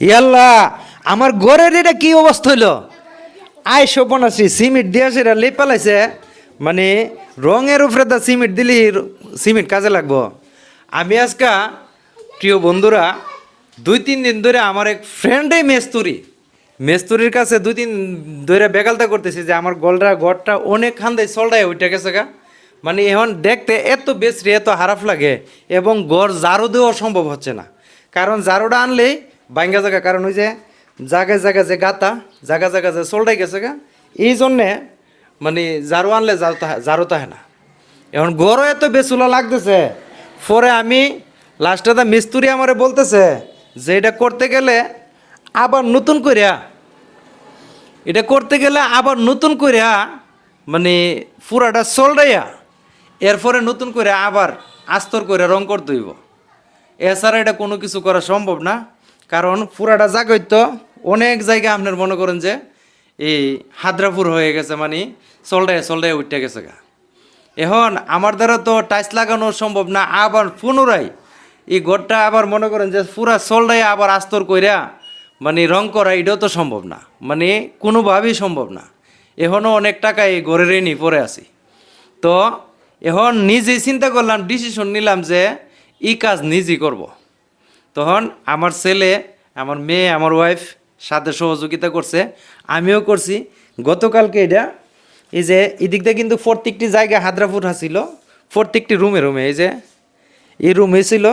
ইয়াল্লা, আমার ঘরের এটা কি অবস্থা হইল? আই সপনাশ্রী সিমেন্ট দিয়ে সেটা লেপ পালাইছে। মানে রঙের উপরে তা সিমেন্ট দিলি সিমেন্ট কাজে লাগবো। আমি আজকা, প্রিয় বন্ধুরা, দুই তিন দিন ধরে আমার এক ফ্রেন্ডই মেস্তুরি। মেস্তুরির কাছে দুই তিন ধরে বেগালতা করতেছি যে আমার গলটা ঘরটা অনেক খান্দাই চলটাই উঠে গেছে গা। মানে এখন দেখতে এত বেশি এত হারাপ লাগে এবং গড় জারু দেওয়া সম্ভব হচ্ছে না। কারণ জারুটা আনলেই বাঙ্গা জায়গা, কারণ ওই যে জায়গায় জায়গায় যে গাতা জায়গা জায়গা যে চলটাই গেছে গা, এই জন্যে মানে জারু আনলে জারু তাহে- না। এখন গড়ও এত বেসুলা লাগতেছে, পরে আমি লাস্টে দা মিস্ত্রি আমারে বলতেছে যে এটা করতে গেলে আবার নতুন করিয়া এটা করতে গেলে আবার নতুন করিয়া মানে পুরাটা চলডাইয়া এরপরে নতুন করে আবার আস্তর করে রং করতে হইব। এছাড়া এটা কোনো কিছু করা সম্ভব না। কারণ পুরাটা জায়গায় তো অনেক জায়গা আপনার মনে করেন যে এই হাদ্রাপুর হয়ে গেছে মানে চলডাইয়া চলডাইয়া উঠে গেছে গা। এখন আমার দ্বারা তো টাইস লাগানো সম্ভব না, আবার পুনরায় এই ঘরটা আবার মনে করেন যে পুরা চলডাইয়া আবার আস্তর কইরা মানে রং করা এটাও তো সম্ভব না মানে কোনোভাবেই সম্ভব না। এখনও অনেক টাকা এই ঘরের নি পরে আছি। তো এখন নিজেই চিন্তা করলাম ডিসিশন নিলাম যে এই কাজ নিজেই করব। তখন আমার ছেলে, আমার মেয়ে, আমার ওয়াইফ সাথে সহযোগিতা করছে। আমিও করছি। গতকালকে এটা, এই যে এদিক দিয়ে কিন্তু প্রত্যেকটি জায়গায় হাদ্রাপুর হাসিল প্রত্যেকটি রুমে রুমে এই যে এই রুমে ছিল,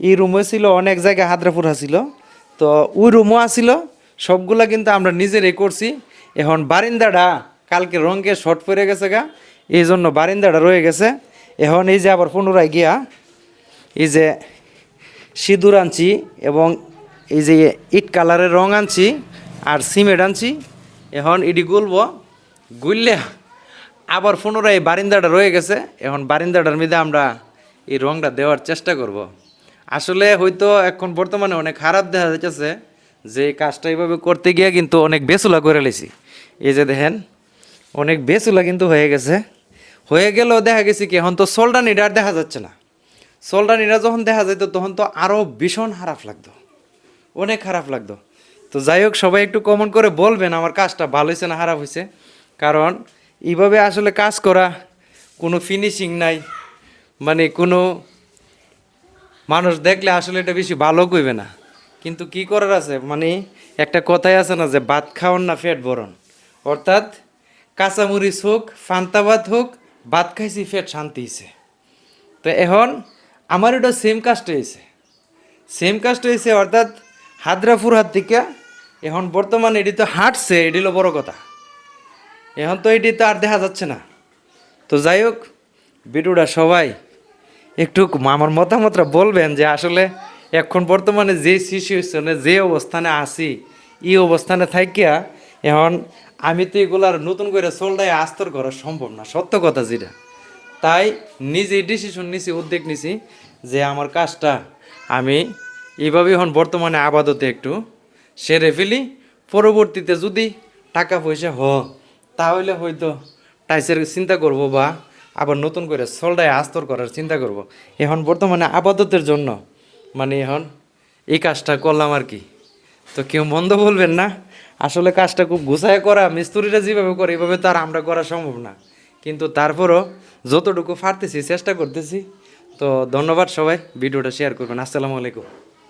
এই রুমে ছিল অনেক জায়গায় হাদ্রাপুর হাসিল তো ওই রুমও আসিল সবগুলা কিন্তু আমরা নিজেরাই করছি। এখন বারিন্দাটা কালকে রঙকে শর্ট পরে গেছে গা। এই জন্য বারিন্দাটা রয়ে গেছে। এখন এই যে আবার পুনরায় গিয়া, এই যে সিঁদুর আনছি এবং এই যে ইট কালারের রং আনছি আর সিমেন্ট আনছি, এখন এটি গুলব। গুললে আবার পুনরায় বারিন্দাটা রয়ে গেছে, এখন বারিন্দাটার মধ্যে আমরা এই রংটা দেওয়ার চেষ্টা করব। আসলে হয়তো এখন বর্তমানে অনেক খারাপ দেখা যাচ্ছে যে কাজটা এইভাবে করতে গিয়ে কিন্তু অনেক বেসুলা করে লেছি। এই যে দেখেন, অনেক বেসুলা কিন্তু হয়ে গেছে। হয়ে গেলেও দেখা গেছে কি, এখন তো সোলডানিটা আর দেখা যাচ্ছে না। সোলডানিটা যখন দেখা যেত তখন তো আরও ভীষণ খারাপ লাগতো। অনেক খারাপ লাগতো। তো যাই হোক, সবাই একটু কমন করে বলবেন আমার কাজটা ভালো হয়েছে না খারাপ হয়েছে। কারণ এইভাবে আসলে কাজ করা কোনো ফিনিশিং নাই। মানে কোনো মানুষ দেখলে আসলে এটা বেশি ভালো কইবে না। কিন্তু কি করার আছে? মানে একটা কথাই আছে না যে, ভাত খাওয়ান না পেট ভরণ। অর্থাৎ কাঁচামরিচ হোক, ফান্তা ভাত হোক, ভাত খাইছি, পেট শান্তি হয়েছে তো এখন আমার এটা সেম কাজটা হয়েছে। সেম কাজটা হয়েছে, অর্থাৎ হাদ্রাপুর হাত থেকে এখন বর্তমানে এটি তো হাঁটছে, এটি হলো বড় কথা। এখন তো এটি তো আর দেখা যাচ্ছে না। তো যাই হোক, ভিডিওটা সবাই একটু আমার মতামতটা বলবেন যে আসলে এখন বর্তমানে যে সিচুয়েশনে যে অবস্থানে আছি, এই অবস্থানে থাকিয়া এখন আমি তো এগুলার নতুন করে চলটাই আস্তর করা সম্ভব না। সত্য কথা যেটা। তাই নিজেই ডিসিশন নিছি, উদ্যোগ নিছি যে আমার কাজটা আমি এইভাবে এখন বর্তমানে আপাতত একটু সেরে ফেলি। পরবর্তীতে যদি টাকা পয়সা হ, তাহলে হয়তো টাইসের চিন্তা করব বা আবার নতুন করে সলডায় আস্তর করার চিন্তা করব। এখন বর্তমানে আপাততের জন্য মানে এখন এই কাজটা করলাম আর কি। তো কেউ মন্দ বলবেন না, আসলে কাজটা খুব গুছায় করা, মিস্ত্রিরা যেভাবে করে, এভাবে তো আর আমরা করা সম্ভব না। কিন্তু তারপরও যতটুকু পারতেছি চেষ্টা করতেছি। তো ধন্যবাদ সবাই ভিডিওটা শেয়ার করবেন। আসসালামু আলাইকুম।